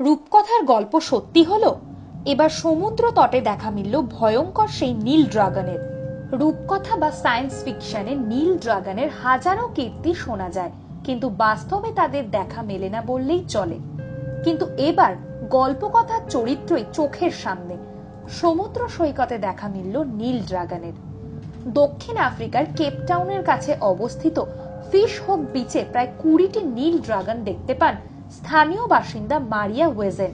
রূপকথার গল্প সত্যি হলো? এবার সমুদ্র তটে দেখা মিলল ভয়ঙ্কর সেই নীল ড্রাগনের। রূপকথা বা সায়েন্স ফিকশনে নীল ড্রাগনের হাজারো কীর্তি শোনা যায়, কিন্তু বাস্তবে তাদের দেখা মেলে না বললেই চলে। কিন্তু এবার গল্পকথার চরিত্রই চোখের সামনে। সমুদ্র সৈকতে দেখা মিলল নীল ড্রাগনের। দক্ষিণ আফ্রিকার কেপটাউনের কাছে অবস্থিত ফিশ হোক বিচে প্রায় কুড়িটি নীল ড্রাগন দেখতে পান স্থানীয় বাসিন্দা মারিয়া ওয়েজেন।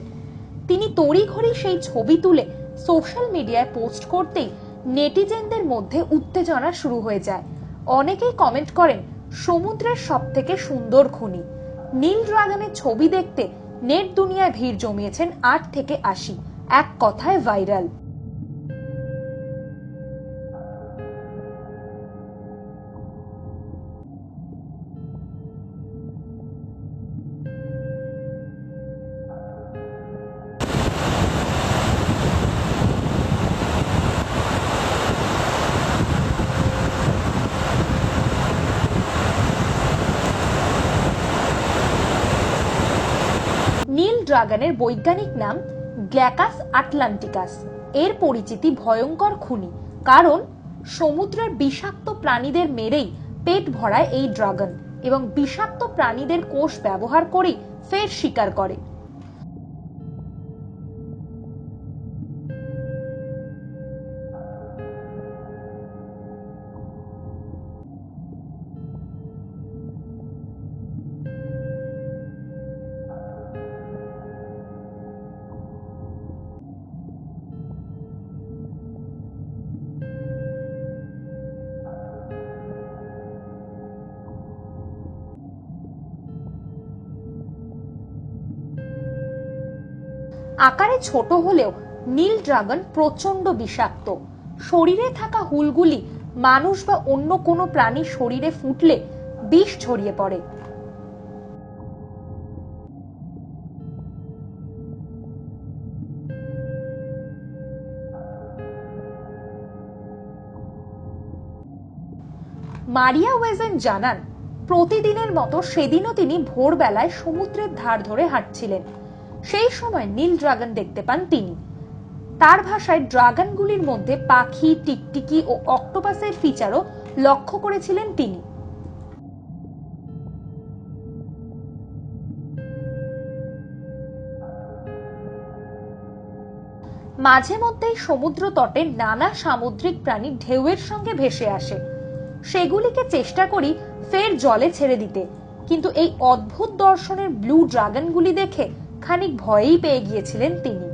তিনি তড়িঘড়ি সেই ছবি তুলে সোশ্যাল মিডিয়ায় পোস্ট করতেই নেটিজেনদের মধ্যে উত্তেজনা শুরু হয়ে যায়। অনেকেই কমেন্ট করেন, সমুদ্রের সব থেকে সুন্দর খনি। নীল ড্রাগনের ছবি দেখতে নেট দুনিয়ায় ভিড় জমিয়েছেন আট থেকে আশি, এক কথায় ভাইরাল। ড্রাগনের বৈজ্ঞানিক নাম গ্ল্যাকাস আটলান্টিকাস। এর পরিচিতি ভয়ঙ্কর খুনি, কারণ সমুদ্রের বিষাক্ত প্রাণীদের মেরেই পেট ভরায় এই ড্রাগন এবং বিষাক্ত প্রাণীদের কোষ ব্যবহার করেই ফের শিকার করে। আকারে ছোট হলেও নীল ড্রাগন প্রচণ্ড বিষাক্ত। শরীরে থাকা হুলগুলি মানুষ বা অন্য কোনো প্রাণীর শরীরে ফুটলে বিষ ছড়িয়ে পড়ে। মারিয়া ওয়েজেন জানান, প্রতিদিনের মতো সেদিনও তিনি ভোরবেলায় সমুদ্রের ধার ধরে হাঁটছিলেন। সেই সময় নীল ড্রাগন দেখতে পান তিনি। তার ভাষায় ড্রাগনগুলির মধ্যে পাখি, টিকটিকি ও অক্টোপাসের ফিচারও লক্ষ্য করেছিলেন তিনি। মাঝে মধ্যেই সমুদ্র তটে নানা সামুদ্রিক প্রাণী ঢেউয়ের সঙ্গে ভেসে আসে। সেগুলিকে চেষ্টা করি ফের জলে ছেড়ে দিতে, কিন্তু এই অদ্ভুত দর্শনের ব্লু ড্রাগনগুলি দেখে খানিক ভয়েই পেয়ে গিয়েছিলেন তিনি।